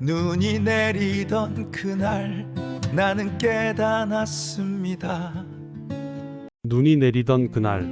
눈이 내리던 그날 나는 깨닫습니다. 눈이 내리던 그날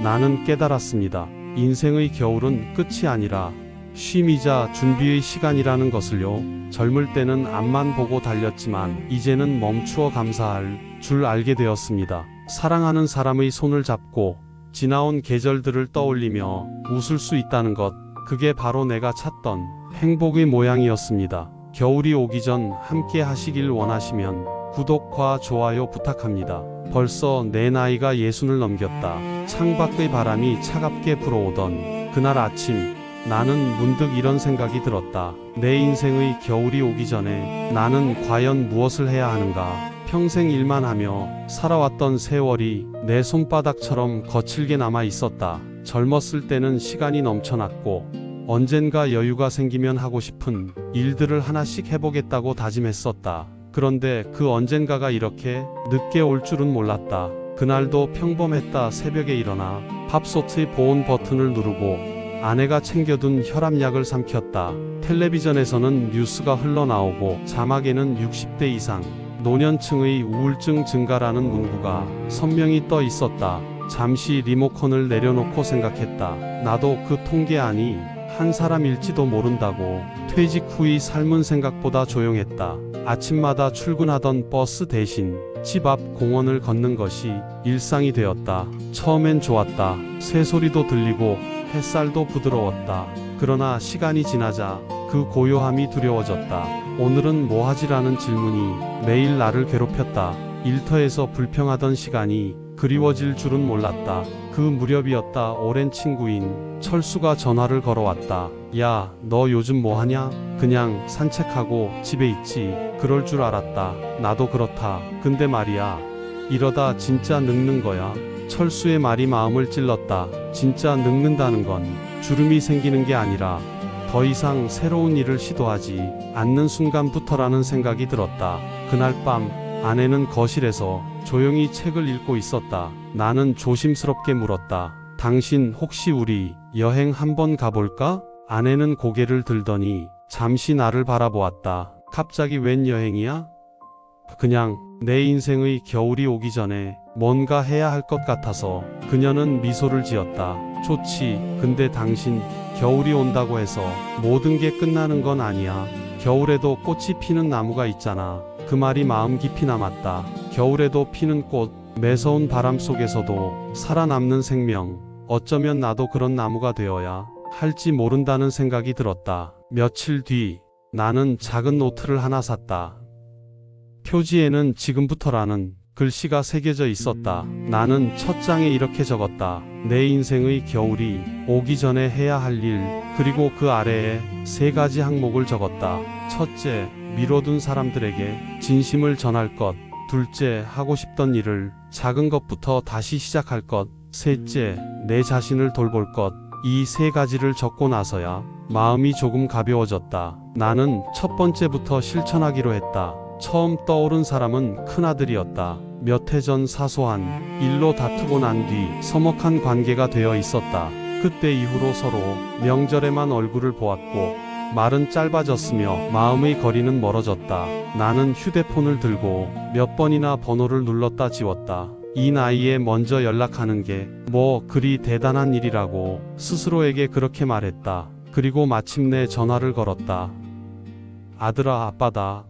나는 깨달았습니다. 인생의 겨울은 끝이 아니라 쉼이자 준비의 시간이라는 것을요. 젊을 때는 앞만 보고 달렸지만 이제는 멈추어 감사할 줄 알게 되었습니다. 사랑하는 사람의 손을 잡고 지나온 계절들을 떠올리며 웃을 수 있다는 것, 그게 바로 내가 찾던 행복의 모양이었습니다. 겨울이 오기 전 함께 하시길 원하시면 구독과 좋아요 부탁합니다. 벌써 내 나이가 예순을 넘겼다. 창밖의 바람이 차갑게 불어오던 그날 아침 나는 문득 이런 생각이 들었다. 내 인생의 겨울이 오기 전에 나는 과연 무엇을 해야 하는가? 평생 일만 하며 살아왔던 세월이 내 손바닥처럼 거칠게 남아 있었다. 젊었을 때는 시간이 넘쳐났고 언젠가 여유가 생기면 하고 싶은 일들을 하나씩 해보겠다고 다짐했었다. 그런데 그 언젠가가 이렇게 늦게 올 줄은 몰랐다. 그날도 평범했다. 새벽에 일어나 팝소트의 보온 버튼을 누르고 아내가 챙겨둔 혈압약을 삼켰다. 텔레비전에서는 뉴스가 흘러나오고 자막에는 60대 이상 노년층의 우울증 증가라는 문구가 선명히 떠 있었다. 잠시 리모컨을 내려놓고 생각했다. 나도 그 통계안이 한 사람일지도 모른다고 퇴직 후의 삶은 생각보다 조용했다. 아침마다 출근하던 버스 대신 집 앞 공원을 걷는 것이 일상이 되었다. 처음엔 좋았다. 새소리도 들리고 햇살도 부드러웠다. 그러나 시간이 지나자 그 고요함이 두려워졌다. 오늘은 뭐 하지라는 질문이 매일 나를 괴롭혔다. 일터에서 불평하던 시간이 그리워질 줄은 몰랐다. 그 무렵이었다. 오랜 친구인 철수가 전화를 걸어왔다. 야, 너 요즘 뭐 하냐? 그냥 산책하고 집에 있지. 그럴 줄 알았다. 나도 그렇다. 근데 말이야. 이러다 진짜 늙는 거야. 철수의 말이 마음을 찔렀다. 진짜 늙는다는 건 주름이 생기는 게 아니라 더 이상 새로운 일을 시도하지 않는 순간부터라는 생각이 들었다. 그날 밤 아내는 거실에서 조용히 책을 읽고 있었다. 나는 조심스럽게 물었다. 당신 혹시 우리 여행 한번 가볼까? 아내는 고개를 들더니 잠시 나를 바라보았다. 갑자기 웬 여행이야? 그냥 내 인생의 겨울이 오기 전에 뭔가 해야 할 것 같아서 그녀는 미소를 지었다. 좋지. 근데 당신 겨울이 온다고 해서 모든 게 끝나는 건 아니야. 겨울에도 꽃이 피는 나무가 있잖아. 그 말이 마음 깊이 남았다. 겨울에도 피는 꽃, 매서운 바람 속에서도 살아남는 생명. 어쩌면 나도 그런 나무가 되어야 할지 모른다는 생각이 들었다. 며칠 뒤 나는 작은 노트를 하나 샀다. 표지에는 지금부터라는 글씨가 새겨져 있었다. 나는 첫 장에 이렇게 적었다. 내 인생의 겨울이 오기 전에 해야 할 일, 그리고 그 아래에 세 가지 항목을 적었다. 첫째, 미뤄둔 사람들에게 진심을 전할 것. 둘째, 하고 싶던 일을 작은 것부터 다시 시작할 것. 셋째, 내 자신을 돌볼 것. 이 세 가지를 적고 나서야 마음이 조금 가벼워졌다. 나는 첫 번째부터 실천하기로 했다. 처음 떠오른 사람은 큰아들이었다. 몇 해 전 사소한 일로 다투고 난 뒤 서먹한 관계가 되어 있었다. 그때 이후로 서로 명절에만 얼굴을 보았고 말은 짧아졌으며 마음의 거리는 멀어졌다. 나는 휴대폰을 들고 몇 번이나 번호를 눌렀다 지웠다. 이 나이에 먼저 연락하는 게 뭐 그리 대단한 일이라고 스스로에게 그렇게 말했다. 그리고 마침내 전화를 걸었다. 아들아, 아빠다.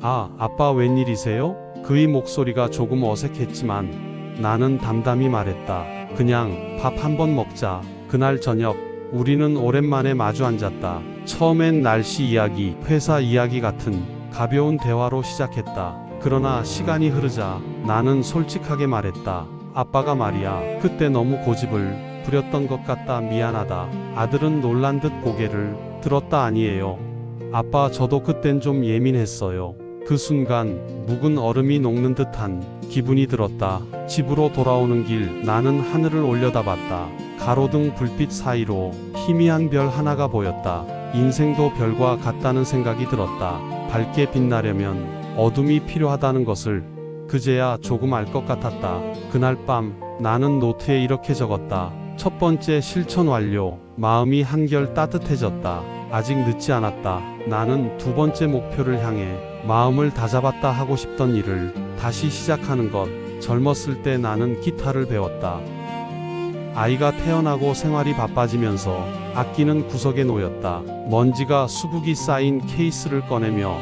아, 아빠 웬일이세요? 그의 목소리가 조금 어색했지만 나는 담담히 말했다. 그냥 밥 한 번 먹자. 그날 저녁 우리는 오랜만에 마주 앉았다. 처음엔 날씨 이야기, 회사 이야기 같은 가벼운 대화로 시작했다. 그러나 시간이 흐르자 나는 솔직하게 말했다. 아빠가 말이야. 그때 너무 고집을 부렸던 것 같다. 미안하다. 아들은 놀란 듯 고개를 들었다 아니에요. 아빠 저도 그땐 좀 예민했어요. 그 순간 묵은 얼음이 녹는 듯한 기분이 들었다. 집으로 돌아오는 길 나는 하늘을 올려다봤다. 가로등 불빛 사이로 희미한 별 하나가 보였다. 인생도 별과 같다는 생각이 들었다. 밝게 빛나려면 어둠이 필요하다는 것을 그제야 조금 알 것 같았다. 그날 밤 나는 노트에 이렇게 적었다. 첫 번째 실천 완료. 마음이 한결 따뜻해졌다. 아직 늦지 않았다. 나는 두 번째 목표를 향해 마음을 다잡았다 하고 싶던 일을 다시 시작하는 것. 젊었을 때 나는 기타를 배웠다. 아이가 태어나고 생활이 바빠지면서 악기는 구석에 놓였다. 먼지가 수북이 쌓인 케이스를 꺼내며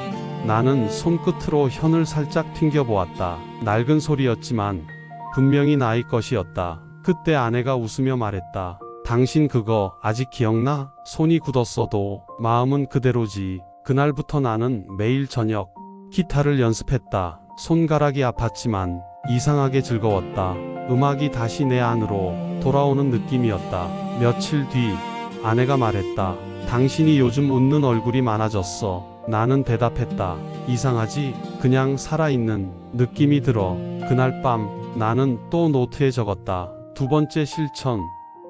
나는 손끝으로 현을 살짝 튕겨보았다. 낡은 소리였지만 분명히 나의 것이었다. 그때 아내가 웃으며 말했다. 당신 그거 아직 기억나? 손이 굳었어도 마음은 그대로지. 그날부터 나는 매일 저녁 기타를 연습했다. 손가락이 아팠지만 이상하게 즐거웠다. 음악이 다시 내 안으로 돌아오는 느낌이었다. 며칠 뒤 아내가 말했다. 당신이 요즘 웃는 얼굴이 많아졌어. 나는 대답했다. 이상하지? 그냥 살아있는 느낌이 들어. 그날 밤 나는 또 노트에 적었다. 두 번째 실천.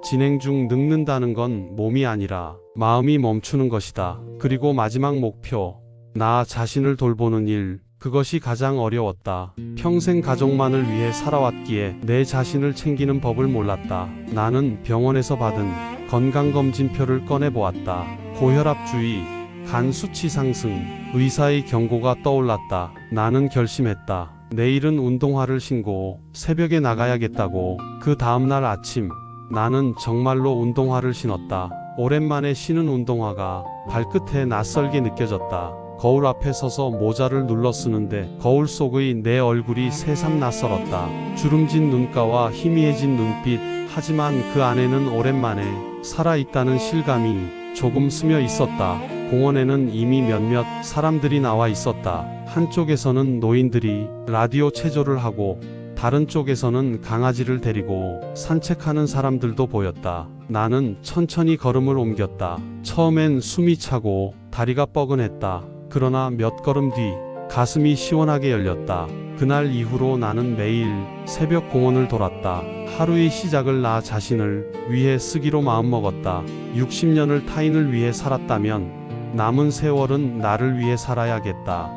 진행 중 늙는다는 건 몸이 아니라 마음이 멈추는 것이다. 그리고 마지막 목표. 나 자신을 돌보는 일. 그것이 가장 어려웠다. 평생 가족만을 위해 살아왔기에 내 자신을 챙기는 법을 몰랐다. 나는 병원에서 받은 건강검진표를 꺼내보았다. 고혈압 주의, 간 수치 상승, 의사의 경고가 떠올랐다. 나는 결심했다. 내일은 운동화를 신고 새벽에 나가야겠다고. 그 다음날 아침, 나는 정말로 운동화를 신었다. 오랜만에 신은 운동화가 발끝에 낯설게 느껴졌다. 거울 앞에 서서 모자를 눌러 쓰는데 거울 속의 내 얼굴이 새삼 낯설었다. 주름진 눈가와 희미해진 눈빛, 하지만 그 안에는 오랜만에 살아있다는 실감이 조금 스며 있었다. 공원에는 이미 몇몇 사람들이 나와 있었다. 한쪽에서는 노인들이 라디오 체조를 하고 다른 쪽에서는 강아지를 데리고 산책하는 사람들도 보였다. 나는 천천히 걸음을 옮겼다. 처음엔 숨이 차고 다리가 뻐근했다. 그러나 몇 걸음 뒤 가슴이 시원하게 열렸다. 그날 이후로 나는 매일 새벽 공원을 돌았다. 하루의 시작을 나 자신을 위해 쓰기로 마음먹었다. 60년을 타인을 위해 살았다면 남은 세월은 나를 위해 살아야겠다.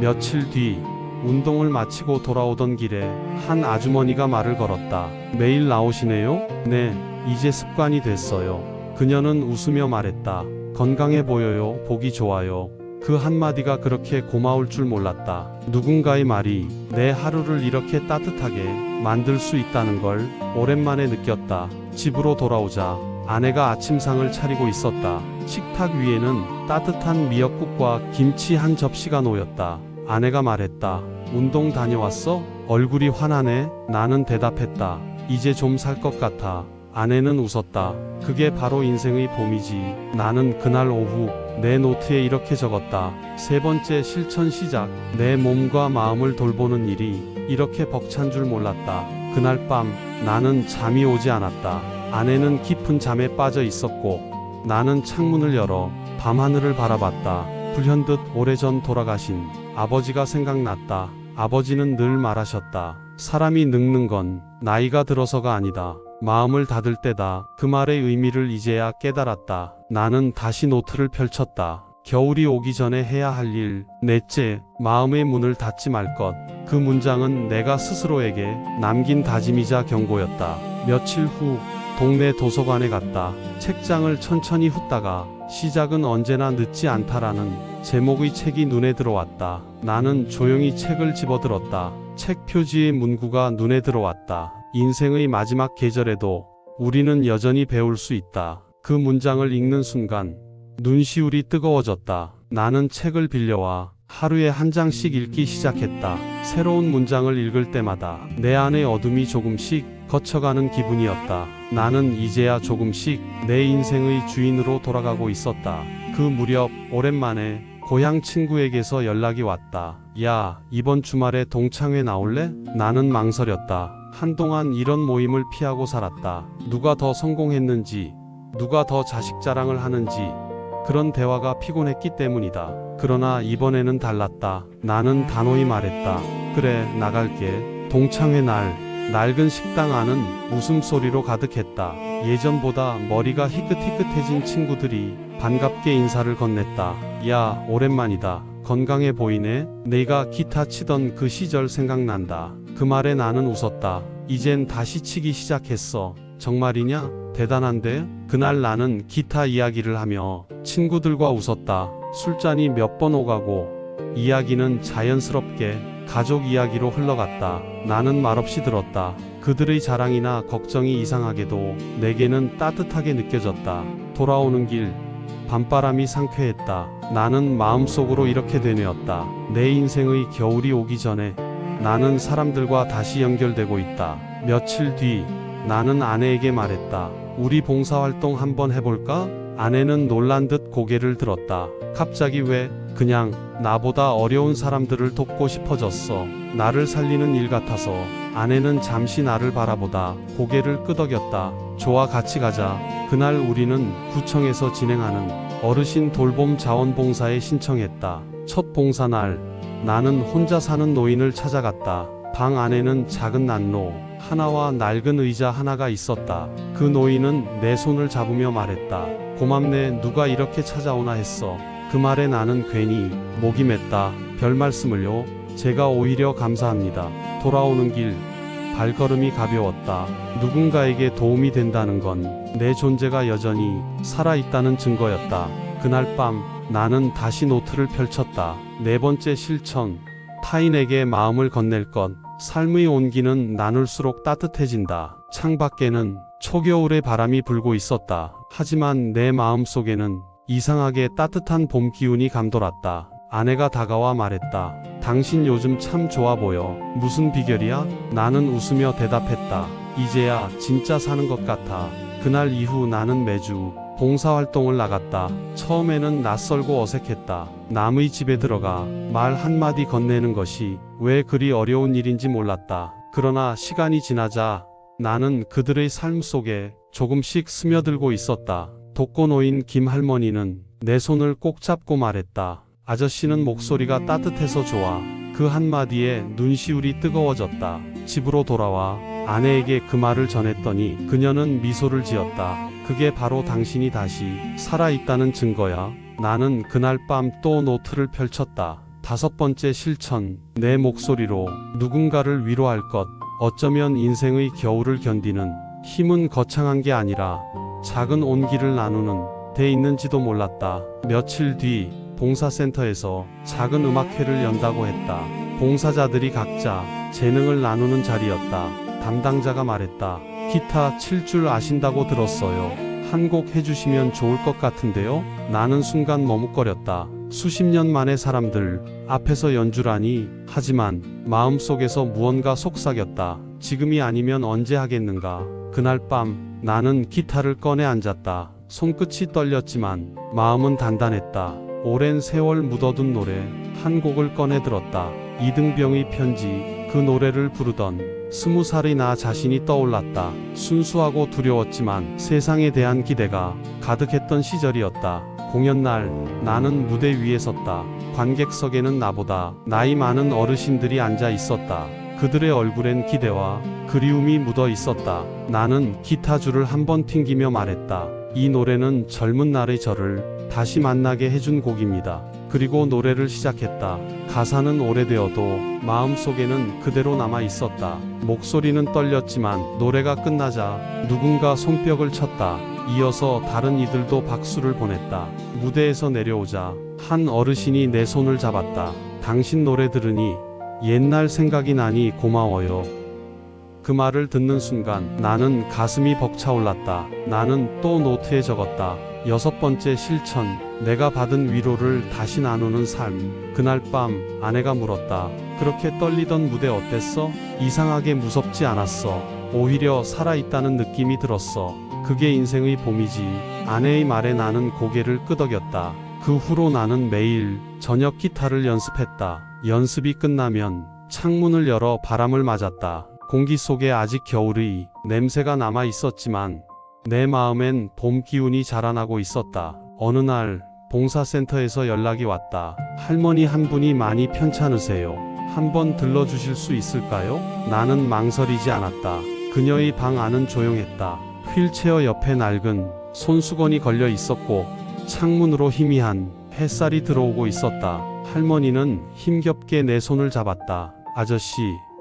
며칠 뒤 운동을 마치고 돌아오던 길에 한 아주머니가 말을 걸었다. 매일 나오시네요? 네, 이제 습관이 됐어요. 그녀는 웃으며 말했다. 건강해 보여요. 보기 좋아요. 그 한마디가 그렇게 고마울 줄 몰랐다. 누군가의 말이 내 하루를 이렇게 따뜻하게 만들 수 있다는 걸 오랜만에 느꼈다. 집으로 돌아오자 아내가 아침상을 차리고 있었다. 식탁 위에는 따뜻한 미역국과 김치 한 접시가 놓였다. 아내가 말했다. 운동 다녀왔어? 얼굴이 환하네? 나는 대답했다. 이제 좀 살 것 같아. 아내는 웃었다. 그게 바로 인생의 봄이지. 나는 그날 오후 내 노트에 이렇게 적었다. 세 번째 실천 시작. 내 몸과 마음을 돌보는 일이 이렇게 벅찬 줄 몰랐다. 그날 밤 나는 잠이 오지 않았다. 아내는 깊은 잠에 빠져 있었고 나는 창문을 열어 밤하늘을 바라봤다. 불현듯 오래전 돌아가신 아버지가 생각났다. 아버지는 늘 말하셨다. 사람이 늙는 건 나이가 들어서가 아니다. 마음을 닫을 때다. 그 말의 의미를 이제야 깨달았다. 나는 다시 노트를 펼쳤다. 겨울이 오기 전에 해야 할 일. 넷째, 마음의 문을 닫지 말 것. 그 문장은 내가 스스로에게 남긴 다짐이자 경고였다. 며칠 후 동네 도서관에 갔다. 책장을 천천히 훑다가 시작은 언제나 늦지 않다라는 제목의 책이 눈에 들어왔다. 나는 조용히 책을 집어들었다. 책 표지의 문구가 눈에 들어왔다. 인생의 마지막 계절에도 우리는 여전히 배울 수 있다. 그 문장을 읽는 순간 눈시울이 뜨거워졌다. 나는 책을 빌려와 하루에 한 장씩 읽기 시작했다. 새로운 문장을 읽을 때마다 내 안의 어둠이 조금씩 거쳐가는 기분이었다. 나는 이제야 조금씩 내 인생의 주인으로 돌아가고 있었다. 그 무렵 오랜만에 고향 친구에게서 연락이 왔다. 야, 이번 주말에 동창회 나올래? 나는 망설였다. 한동안 이런 모임을 피하고 살았다. 누가 더 성공했는지, 누가 더 자식 자랑을 하는지, 그런 대화가 피곤했기 때문이다. 그러나 이번에는 달랐다. 나는 단호히 말했다. 그래, 나갈게. 동창회 날, 낡은 식당 안은 웃음소리로 가득했다. 예전보다 머리가 희끗희끗해진 친구들이 반갑게 인사를 건넸다. 야, 오랜만이다. 건강해 보이네. 내가 기타 치던 그 시절 생각난다. 그 말에 나는 웃었다. 이젠 다시 치기 시작했어. 정말이냐? 대단한데? 그날 나는 기타 이야기를 하며 친구들과 웃었다. 술잔이 몇 번 오가고 이야기는 자연스럽게 가족 이야기로 흘러갔다. 나는 말없이 들었다. 그들의 자랑이나 걱정이 이상하게도 내게는 따뜻하게 느껴졌다. 돌아오는 길 밤바람이 상쾌했다. 나는 마음속으로 이렇게 되뇌었다. 내 인생의 겨울이 오기 전에 나는 사람들과 다시 연결되고 있다. 며칠 뒤 나는 아내에게 말했다. 우리 봉사활동 한번 해볼까? 아내는 놀란 듯 고개를 들었다. 갑자기 왜? 그냥 나보다 어려운 사람들을 돕고 싶어졌어. 나를 살리는 일 같아서 아내는 잠시 나를 바라보다 고개를 끄덕였다. 좋아 같이 가자. 그날 우리는 구청에서 진행하는 어르신 돌봄 자원봉사에 신청했다. 첫 봉사날 나는 혼자 사는 노인을 찾아갔다. 방 안에는 작은 난로 하나와 낡은 의자 하나가 있었다. 그 노인은 내 손을 잡으며 말했다. 고맙네 누가 이렇게 찾아오나 했어. 그 말에 나는 괜히 목이 맸다. 별 말씀을요. 제가 오히려 감사합니다. 돌아오는 길 발걸음이 가벼웠다. 누군가에게 도움이 된다는 건 내 존재가 여전히 살아있다는 증거였다. 그날 밤 나는 다시 노트를 펼쳤다. 네 번째 실천. 타인에게 마음을 건넬 것. 삶의 온기는 나눌수록 따뜻해진다. 창밖에는 초겨울의 바람이 불고 있었다. 하지만 내 마음 속에는 이상하게 따뜻한 봄 기운이 감돌았다. 아내가 다가와 말했다. 당신 요즘 참 좋아 보여. 무슨 비결이야? 나는 웃으며 대답했다. 이제야 진짜 사는 것 같아. 그날 이후 나는 매주 봉사활동을 나갔다. 처음에는 낯설고 어색했다. 남의 집에 들어가 말 한마디 건네는 것이 왜 그리 어려운 일인지 몰랐다. 그러나 시간이 지나자 나는 그들의 삶 속에 조금씩 스며들고 있었다. 독거노인 김 할머니는 내 손을 꼭 잡고 말했다. 아저씨는 목소리가 따뜻해서 좋아. 그 한마디에 눈시울이 뜨거워졌다. 집으로 돌아와 아내에게 그 말을 전했더니 그녀는 미소를 지었다. 그게 바로 당신이 다시 살아있다는 증거야. 나는 그날 밤 또 노트를 펼쳤다. 다섯 번째 실천. 내 목소리로 누군가를 위로할 것. 어쩌면 인생의 겨울을 견디는 힘은 거창한 게 아니라 작은 온기를 나누는 데 있는지도 몰랐다. 며칠 뒤 봉사센터에서 작은 음악회를 연다고 했다. 봉사자들이 각자 재능을 나누는 자리였다. 담당자가 말했다. 기타 칠 줄 아신다고 들었어요. 한 곡 해주시면 좋을 것 같은데요? 나는 순간 머뭇거렸다. 수십 년 만에 사람들 앞에서 연주라니. 하지만 마음속에서 무언가 속삭였다. 지금이 아니면 언제 하겠는가. 그날 밤 나는 기타를 꺼내 앉았다. 손끝이 떨렸지만 마음은 단단했다. 오랜 세월 묻어둔 노래 한 곡을 꺼내 들었다. 이등병의 편지 그 노래를 부르던 스무 살의 나 자신이 떠올랐다. 순수하고 두려웠지만 세상에 대한 기대가 가득했던 시절이었다. 공연 날 나는 무대 위에 섰다. 관객석에는 나보다 나이 많은 어르신들이 앉아 있었다. 그들의 얼굴엔 기대와 그리움이 묻어 있었다. 나는 기타 줄을 한번 튕기며 말했다. 이 노래는 젊은 날의 저를 다시 만나게 해준 곡입니다. 그리고 노래를 시작했다. 가사는 오래되어도 마음속에는 그대로 남아 있었다. 목소리는 떨렸지만 노래가 끝나자 누군가 손뼉을 쳤다. 이어서 다른 이들도 박수를 보냈다. 무대에서 내려오자 한 어르신이 내 손을 잡았다. 당신 노래 들으니 옛날 생각이 나니 고마워요. 그 말을 듣는 순간 나는 가슴이 벅차올랐다. 나는 또 노트에 적었다. 여섯 번째 실천. 내가 받은 위로를 다시 나누는 삶. 그날 밤 아내가 물었다. 그렇게 떨리던 무대 어땠어? 이상하게 무섭지 않았어. 오히려 살아있다는 느낌이 들었어. 그게 인생의 봄이지. 아내의 말에 나는 고개를 끄덕였다. 그 후로 나는 매일 저녁 기타를 연습했다. 연습이 끝나면 창문을 열어 바람을 맞았다. 공기 속에 아직 겨울의 냄새가 남아 있었지만 내 마음엔 봄 기운이 자라나고 있었다. 어느 날 봉사센터에서 연락이 왔다. 할머니 한 분이 많이 편찮으세요. 한번 들러주실 수 있을까요? 나는 망설이지 않았다. 그녀의 방 안은 조용했다. 휠체어 옆에 낡은 손수건이 걸려 있었고 창문으로 희미한 햇살이 들어오고 있었다. 할머니는 힘겹게 내 손을 잡았다. 아저씨,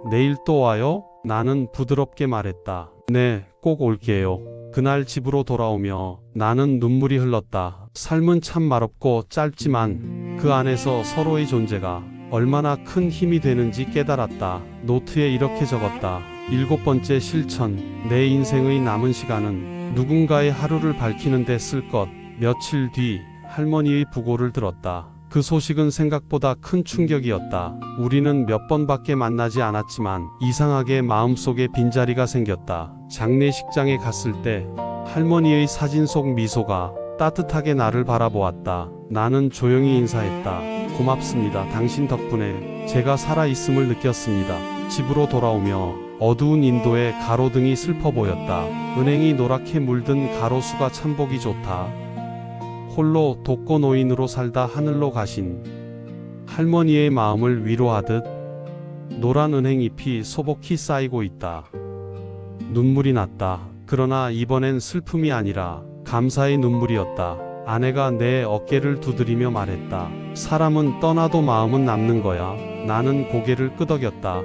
내일 또 와요? 나는 부드럽게 말했다. 네, 꼭 올게요. 그날 집으로 돌아오며 나는 눈물이 흘렀다. 삶은 참 마렵고 짧지만 그 안에서 서로의 존재가 얼마나 큰 힘이 되는지 깨달았다. 노트에 이렇게 적었다. 일곱 번째 실천. 내 인생의 남은 시간은 누군가의 하루를 밝히는 데 쓸 것. 며칠 뒤 할머니의 부고를 들었다. 그 소식은 생각보다 큰 충격이었다. 우리는 몇 번밖에 만나지 않았지만 이상하게 마음속에 빈자리가 생겼다. 장례식장에 갔을 때 할머니의 사진 속 미소가 따뜻하게 나를 바라보았다. 나는 조용히 인사했다. 고맙습니다. 당신 덕분에 제가 살아있음을 느꼈습니다. 집으로 돌아오며 어두운 인도의 가로등이 슬퍼 보였다. 은행이 노랗게 물든 가로수가 참 보기 좋다. 홀로 독거노인으로 살다 하늘로 가신 할머니의 마음을 위로하듯 노란 은행 잎이 소복히 쌓이고 있다. 눈물이 났다. 그러나 이번엔 슬픔이 아니라 감사의 눈물이었다. 아내가 내 어깨를 두드리며 말했다. 사람은 떠나도 마음은 남는 거야. 나는 고개를 끄덕였다.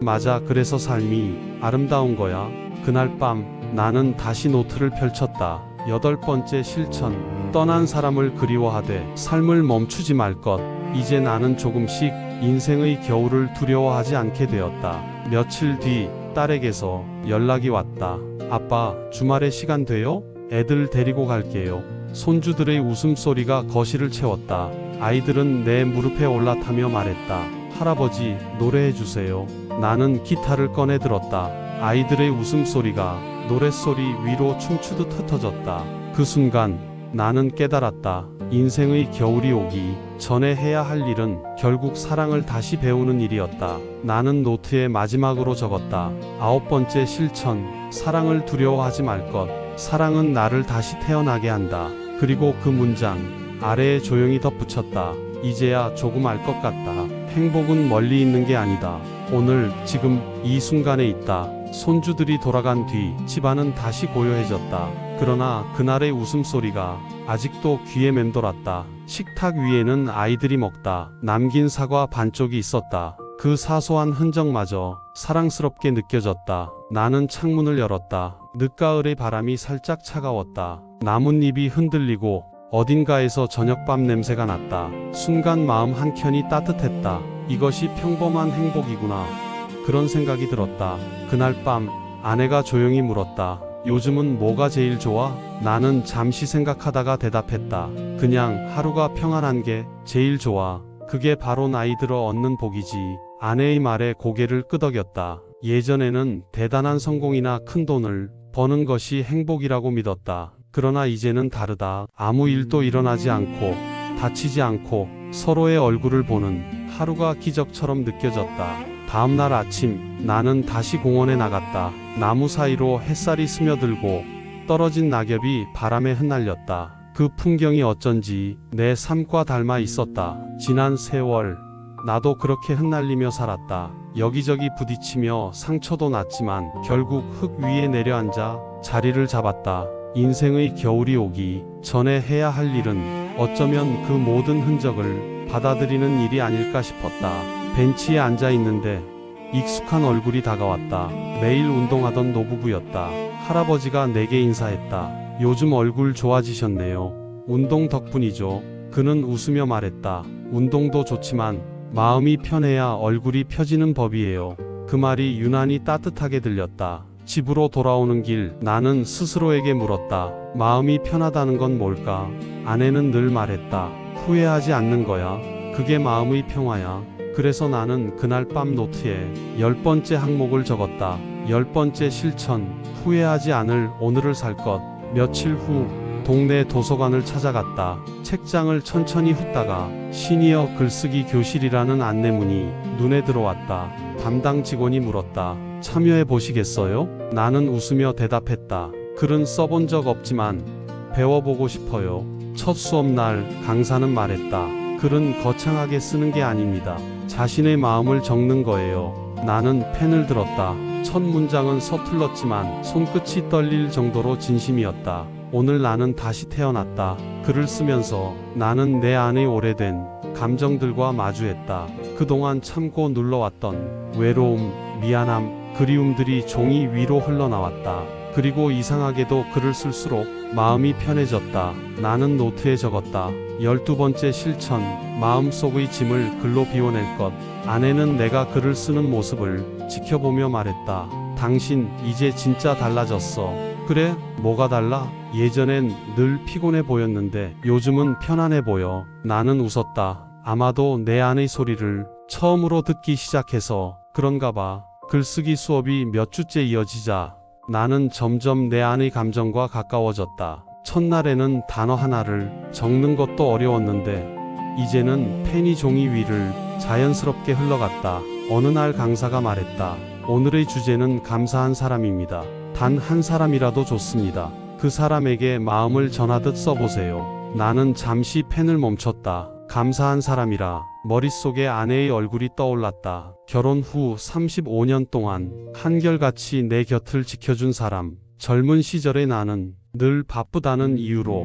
맞아, 그래서 삶이 아름다운 거야. 그날 밤 나는 다시 노트를 펼쳤다. 여덟 번째 실천. 떠난 사람을 그리워하되 삶을 멈추지 말 것. 이제 나는 조금씩 인생의 겨울을 두려워하지 않게 되었다. 며칠 뒤 딸에게서 연락이 왔다. 아빠, 주말에 시간 돼요? 애들 데리고 갈게요. 손주들의 웃음소리가 거실을 채웠다. 아이들은 내 무릎에 올라타며 말했다. 할아버지, 노래해 주세요. 나는 기타를 꺼내 들었다. 아이들의 웃음소리가 노랫소리 위로 춤추듯 흩어졌다. 그 순간 나는 깨달았다. 인생의 겨울이 오기 전에 해야 할 일은 결국 사랑을 다시 배우는 일이었다. 나는 노트에 마지막으로 적었다. 아홉 번째 실천. 사랑을 두려워하지 말 것. 사랑은 나를 다시 태어나게 한다. 그리고 그 문장 아래에 조용히 덧붙였다. 이제야 조금 알 것 같다. 행복은 멀리 있는 게 아니다. 오늘, 지금, 이 순간에 있다. 손주들이 돌아간 뒤 집안은 다시 고요해졌다. 그러나 그날의 웃음소리가 아직도 귀에 맴돌았다. 식탁 위에는 아이들이 먹다. 남긴 사과 반쪽이 있었다. 그 사소한 흔적마저 사랑스럽게 느껴졌다. 나는 창문을 열었다. 늦가을의 바람이 살짝 차가웠다. 나뭇잎이 흔들리고 어딘가에서 저녁밥 냄새가 났다. 순간 마음 한켠이 따뜻했다. 이것이 평범한 행복이구나. 그런 생각이 들었다. 그날 밤 아내가 조용히 물었다. 요즘은 뭐가 제일 좋아? 나는 잠시 생각하다가 대답했다. 그냥 하루가 평안한 게 제일 좋아. 그게 바로 나이 들어 얻는 복이지. 아내의 말에 고개를 끄덕였다. 예전에는 대단한 성공이나 큰 돈을 버는 것이 행복이라고 믿었다. 그러나 이제는 다르다. 아무 일도 일어나지 않고 다치지 않고 서로의 얼굴을 보는 하루가 기적처럼 느껴졌다. 다음 날 아침 나는 다시 공원에 나갔다. 나무 사이로 햇살이 스며들고 떨어진 낙엽이 바람에 흩날렸다. 그 풍경이 어쩐지 내 삶과 닮아 있었다. 지난 세월 나도 그렇게 흩날리며 살았다. 여기저기 부딪히며 상처도 났지만 결국 흙 위에 내려앉아 자리를 잡았다. 인생의 겨울이 오기 전에 해야 할 일은 어쩌면 그 모든 흔적을 받아들이는 일이 아닐까 싶었다. 벤치에 앉아 있는데 익숙한 얼굴이 다가왔다. 매일 운동하던 노부부였다. 할아버지가 내게 인사했다. 요즘 얼굴 좋아지셨네요. 운동 덕분이죠. 그는 웃으며 말했다. 운동도 좋지만 마음이 편해야 얼굴이 펴지는 법이에요. 그 말이 유난히 따뜻하게 들렸다. 집으로 돌아오는 길 나는 스스로에게 물었다. 마음이 편하다는 건 뭘까? 아내는 늘 말했다. 후회하지 않는 거야. 그게 마음의 평화야. 그래서 나는 그날 밤 노트에 열 번째 항목을 적었다. 열 번째 실천. 후회하지 않을 오늘을 살 것. 며칠 후 동네 도서관을 찾아갔다. 책장을 천천히 훑다가 시니어 글쓰기 교실이라는 안내문이 눈에 들어왔다. 담당 직원이 물었다. 참여해 보시겠어요? 나는 웃으며 대답했다. 글은 써본 적 없지만 배워보고 싶어요. 첫 수업 날 강사는 말했다. 글은 거창하게 쓰는 게 아닙니다. 자신의 마음을 적는 거예요. 나는 펜을 들었다. 첫 문장은 서툴렀지만 손끝이 떨릴 정도로 진심이었다. 오늘 나는 다시 태어났다. 글을 쓰면서 나는 내 안의 오래된 감정들과 마주했다. 그동안 참고 눌러왔던 외로움, 미안함, 그리움들이 종이 위로 흘러나왔다. 그리고 이상하게도 글을 쓸수록 마음이 편해졌다. 나는 노트에 적었다. 열두 번째 실천, 마음속의 짐을 글로 비워낼 것. 아내는 내가 글을 쓰는 모습을 지켜보며 말했다. 당신 이제 진짜 달라졌어. 그래? 뭐가 달라? 예전엔 늘 피곤해 보였는데 요즘은 편안해 보여. 나는 웃었다. 아마도 내 안의 소리를 처음으로 듣기 시작해서 그런가 봐. 글쓰기 수업이 몇 주째 이어지자 나는 점점 내 안의 감정과 가까워졌다. 첫날에는 단어 하나를 적는 것도 어려웠는데 이제는 펜이 종이 위를 자연스럽게 흘러갔다. 어느 날 강사가 말했다. 오늘의 주제는 감사한 사람입니다. 단 한 사람이라도 좋습니다. 그 사람에게 마음을 전하듯 써보세요. 나는 잠시 펜을 멈췄다. 감사한 사람이라 머릿속에 아내의 얼굴이 떠올랐다. 결혼 후 35년 동안 한결같이 내 곁을 지켜준 사람. 젊은 시절의 나는 늘 바쁘다는 이유로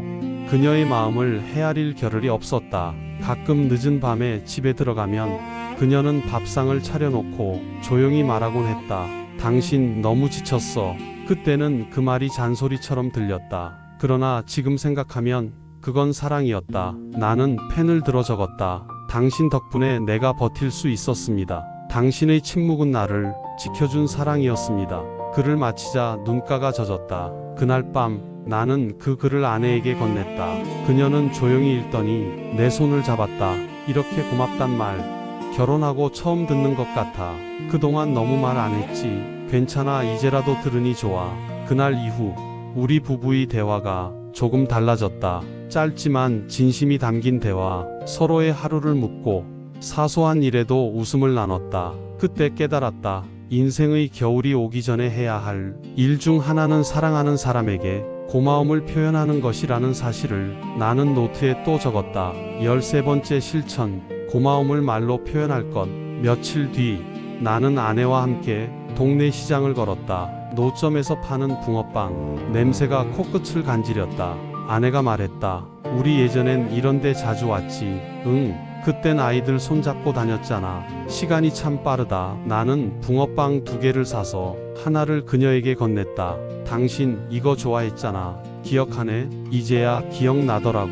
그녀의 마음을 헤아릴 겨를이 없었다. 가끔 늦은 밤에 집에 들어가면 그녀는 밥상을 차려놓고 조용히 말하곤 했다. 당신 너무 지쳤어. 그때는 그 말이 잔소리처럼 들렸다. 그러나 지금 생각하면 그건 사랑이었다. 나는 펜을 들어 적었다. 당신 덕분에 내가 버틸 수 있었습니다. 당신의 침묵은 나를 지켜준 사랑이었습니다. 글을 마치자 눈가가 젖었다. 그날 밤 나는 그 글을 아내에게 건넸다. 그녀는 조용히 읽더니 내 손을 잡았다. 이렇게 고맙단 말. 결혼하고 처음 듣는 것 같아. 그동안 너무 말 안 했지. 괜찮아, 이제라도 들으니 좋아. 그날 이후 우리 부부의 대화가 조금 달라졌다. 짧지만 진심이 담긴 대화, 서로의 하루를 묻고 사소한 일에도 웃음을 나눴다. 그때 깨달았다. 인생의 겨울이 오기 전에 해야 할 일 중 하나는 사랑하는 사람에게 고마움을 표현하는 것이라는 사실을 나는 노트에 또 적었다. 13번째 실천, 고마움을 말로 표현할 것. 며칠 뒤 나는 아내와 함께 동네 시장을 걸었다. 노점에서 파는 붕어빵. 냄새가 코끝을 간지렸다. 아내가 말했다. 우리 예전엔 이런데 자주 왔지. 응. 그땐 아이들 손잡고 다녔잖아. 시간이 참 빠르다. 나는 붕어빵 두 개를 사서 하나를 그녀에게 건넸다. 당신 이거 좋아했잖아. 기억하네? 이제야 기억나더라고.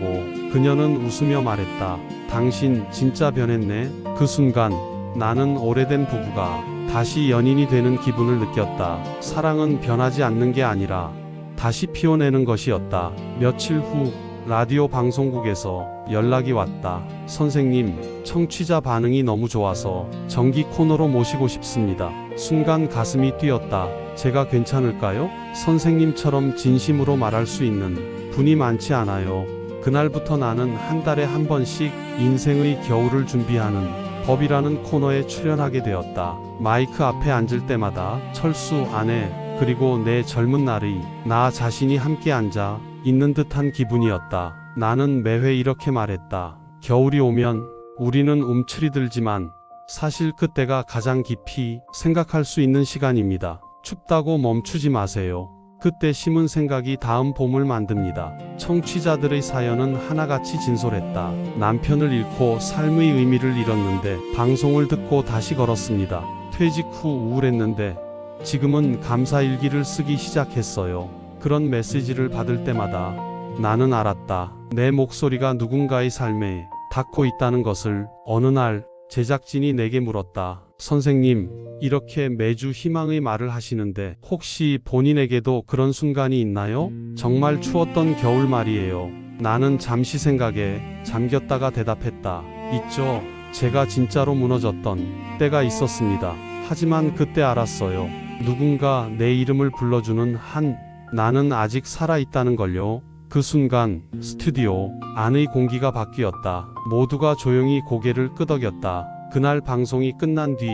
그녀는 웃으며 말했다. 당신 진짜 변했네. 그 순간 나는 오래된 부부가 다시 연인이 되는 기분을 느꼈다. 사랑은 변하지 않는 게 아니라 다시 피워내는 것이었다. 며칠 후 라디오 방송국에서 연락이 왔다. 선생님, 청취자 반응이 너무 좋아서 정기 코너로 모시고 싶습니다. 순간 가슴이 뛰었다. 제가 괜찮을까요? 선생님처럼 진심으로 말할 수 있는 분이 많지 않아요. 그날부터 나는 한 달에 한 번씩 인생의 겨울을 준비하는 법이라는 코너에 출연하게 되었다. 마이크 앞에 앉을 때마다 철수 아내 그리고 내 젊은 날의 나 자신이 함께 앉아 있는 듯한 기분이었다. 나는 매회 이렇게 말했다. 겨울이 오면 우리는 움츠리 들지만 사실 그때가 가장 깊이 생각할 수 있는 시간입니다. 춥다고 멈추지 마세요. 그때 심은 생각이 다음 봄을 만듭니다. 청취자들의 사연은 하나같이 진솔했다. 남편을 잃고 삶의 의미를 잃었는데 방송을 듣고 다시 걸었습니다. 퇴직 후 우울했는데 지금은 감사 일기를 쓰기 시작했어요. 그런 메시지를 받을 때마다 나는 알았다. 내 목소리가 누군가의 삶에 닿고 있다는 것을 어느 날 제작진이 내게 물었다. 선생님, 이렇게 매주 희망의 말을 하시는데 혹시 본인에게도 그런 순간이 있나요? 정말 추웠던 겨울 말이에요. 나는 잠시 생각에 잠겼다가 대답했다. 있죠. 제가 진짜로 무너졌던 때가 있었습니다. 하지만 그때 알았어요. 누군가 내 이름을 불러주는 한 나는 아직 살아있다는 걸요. 그 순간 스튜디오 안의 공기가 바뀌었다. 모두가 조용히 고개를 끄덕였다. 그날 방송이 끝난 뒤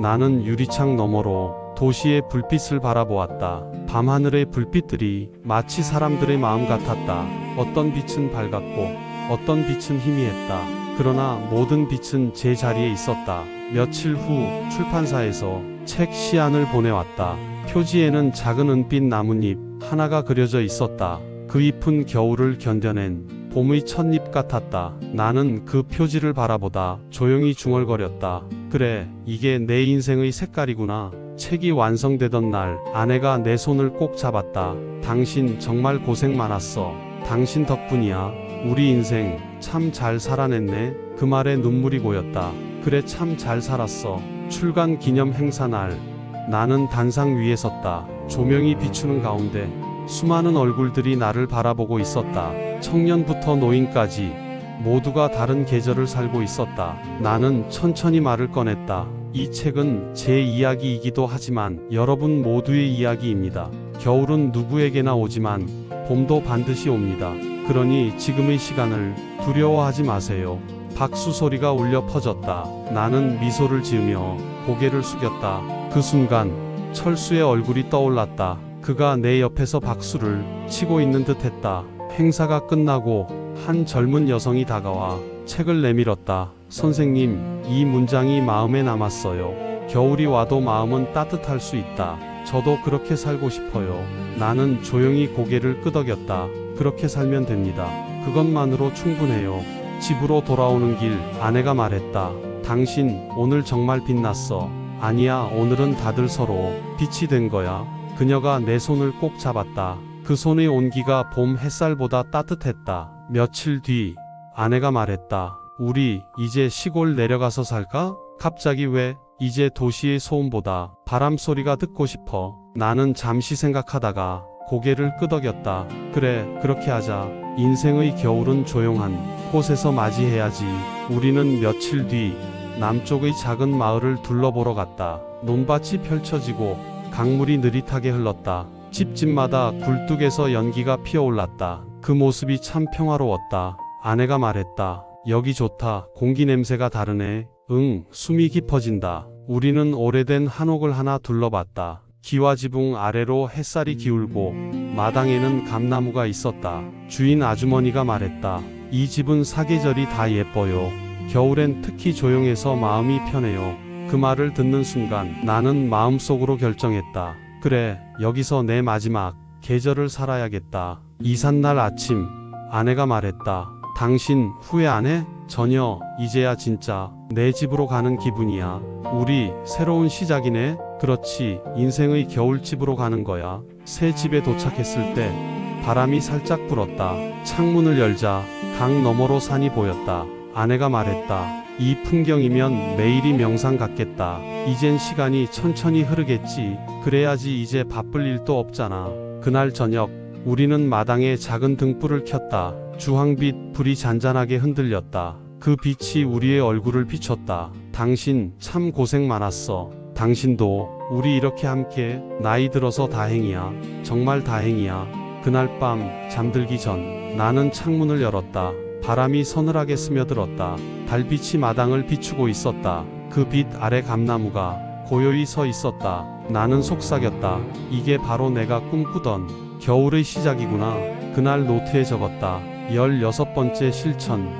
나는 유리창 너머로 도시의 불빛을 바라보았다. 밤하늘의 불빛들이 마치 사람들의 마음 같았다. 어떤 빛은 밝았고 어떤 빛은 희미했다. 그러나 모든 빛은 제 자리에 있었다. 며칠 후 출판사에서 책 시안을 보내왔다. 표지에는 작은 은빛 나뭇잎 하나가 그려져 있었다. 그 잎은 겨울을 견뎌낸 봄의 첫잎 같았다. 나는 그 표지를 바라보다 조용히 중얼거렸다. 그래, 이게 내 인생의 색깔이구나. 책이 완성되던 날 아내가 내 손을 꼭 잡았다. 당신 정말 고생 많았어. 당신 덕분이야. 우리 인생 참 잘 살아냈네. 그 말에 눈물이 고였다. 그래 참 잘 살았어. 출간 기념 행사 날 나는 단상 위에 섰다. 조명이 비추는 가운데 수많은 얼굴들이 나를 바라보고 있었다. 청년부터 노인까지 모두가 다른 계절을 살고 있었다. 나는 천천히 말을 꺼냈다. 이 책은 제 이야기이기도 하지만 여러분 모두의 이야기입니다. 겨울은 누구에게나 오지만 봄도 반드시 옵니다. 그러니 지금의 시간을 두려워하지 마세요. 박수 소리가 울려 퍼졌다. 나는 미소를 지으며 고개를 숙였다. 그 순간 철수의 얼굴이 떠올랐다. 그가 내 옆에서 박수를 치고 있는 듯 했다. 행사가 끝나고 한 젊은 여성이 다가와 책을 내밀었다. 선생님, 이 문장이 마음에 남았어요. 겨울이 와도 마음은 따뜻할 수 있다. 저도 그렇게 살고 싶어요. 나는 조용히 고개를 끄덕였다. 그렇게 살면 됩니다. 그것만으로 충분해요. 집으로 돌아오는 길 아내가 말했다. 당신 오늘 정말 빛났어. 아니야, 오늘은 다들 서로 빛이 된 거야. 그녀가 내 손을 꼭 잡았다. 그 손의 온기가 봄 햇살보다 따뜻했다. 며칠 뒤 아내가 말했다. 우리 이제 시골 내려가서 살까? 갑자기 왜 이제 도시의 소음보다 바람 소리가 듣고 싶어. 나는 잠시 생각하다가 고개를 끄덕였다. 그래, 그렇게 하자. 인생의 겨울은 조용한 곳에서 맞이해야지. 우리는 며칠 뒤 남쪽의 작은 마을을 둘러보러 갔다. 논밭이 펼쳐지고 강물이 느릿하게 흘렀다. 집집마다 굴뚝에서 연기가 피어올랐다. 그 모습이 참 평화로웠다. 아내가 말했다. 여기 좋다. 공기 냄새가 다르네. 응, 숨이 깊어진다. 우리는 오래된 한옥을 하나 둘러봤다. 기와 지붕 아래로 햇살이 기울고 마당에는 감나무가 있었다. 주인 아주머니가 말했다. 이 집은 사계절이 다 예뻐요. 겨울엔 특히 조용해서 마음이 편해요. 그 말을 듣는 순간 나는 마음속으로 결정했다. 그래, 여기서 내 마지막 계절을 살아야겠다. 이삿날 아침, 아내가 말했다. 당신 후회 안 해? 전혀, 이제야 진짜 내 집으로 가는 기분이야. 우리 새로운 시작이네? 그렇지, 인생의 겨울집으로 가는 거야. 새 집에 도착했을 때 바람이 살짝 불었다. 창문을 열자 강 너머로 산이 보였다. 아내가 말했다. 이 풍경이면 매일이 명상 같겠다. 이젠 시간이 천천히 흐르겠지. 그래야지 이제 바쁠 일도 없잖아. 그날 저녁, 우리는 마당에 작은 등불을 켰다. 주황빛 불이 잔잔하게 흔들렸다. 그 빛이 우리의 얼굴을 비췄다. 당신 참 고생 많았어. 당신도 우리 이렇게 함께 나이 들어서 다행이야. 정말 다행이야. 그날 밤 잠들기 전 나는 창문을 열었다. 바람이 서늘하게 스며들었다. 달빛이 마당을 비추고 있었다. 그 빛 아래 감나무가 고요히 서 있었다. 나는 속삭였다. 이게 바로 내가 꿈꾸던 겨울의 시작이구나. 그날 노트에 적었다. 16번째 실천.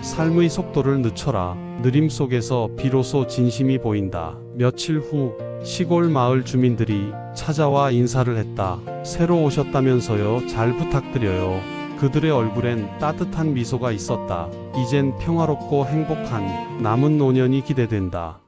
삶의 속도를 늦춰라. 느림 속에서 비로소 진심이 보인다. 며칠 후 시골 마을 주민들이 찾아와 인사를 했다. 새로 오셨다면서요. 잘 부탁드려요. 그들의 얼굴엔 따뜻한 미소가 있었다. 이젠 평화롭고 행복한 남은 노년이 기대된다.